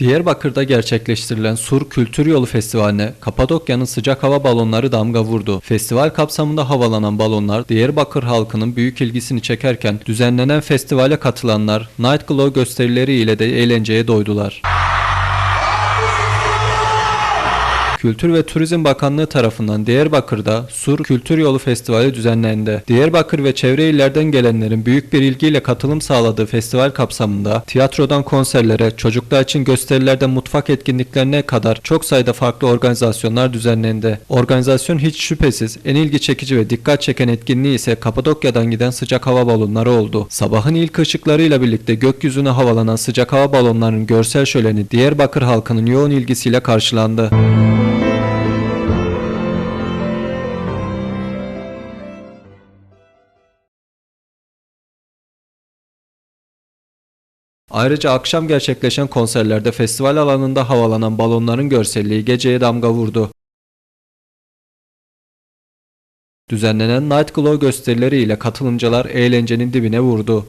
Diyarbakır'da gerçekleştirilen Sur Kültür Yolu Festivali'ne Kapadokya'nın sıcak hava balonları damga vurdu. Festival kapsamında havalanan balonlar Diyarbakır halkının büyük ilgisini çekerken düzenlenen festivale katılanlar Night Glow gösterileri ile de eğlenceye doydular. Kültür ve Turizm Bakanlığı tarafından Diyarbakır'da Sur Kültür Yolu Festivali düzenlendi. Diyarbakır ve çevre illerden gelenlerin büyük bir ilgiyle katılım sağladığı festival kapsamında tiyatrodan konserlere, çocuklar için gösterilerden mutfak etkinliklerine kadar çok sayıda farklı organizasyonlar düzenlendi. Organizasyon hiç şüphesiz en ilgi çekici ve dikkat çeken etkinliği ise Kapadokya'dan giden sıcak hava balonları oldu. Sabahın ilk ışıklarıyla birlikte gökyüzüne havalanan sıcak hava balonlarının görsel şöleni Diyarbakır halkının yoğun ilgisiyle karşılandı. Ayrıca akşam gerçekleşen konserlerde festival alanında havalanan balonların görselliği geceye damga vurdu. Düzenlenen Night Glow gösterileri ile katılımcılar eğlencenin dibine vurdu.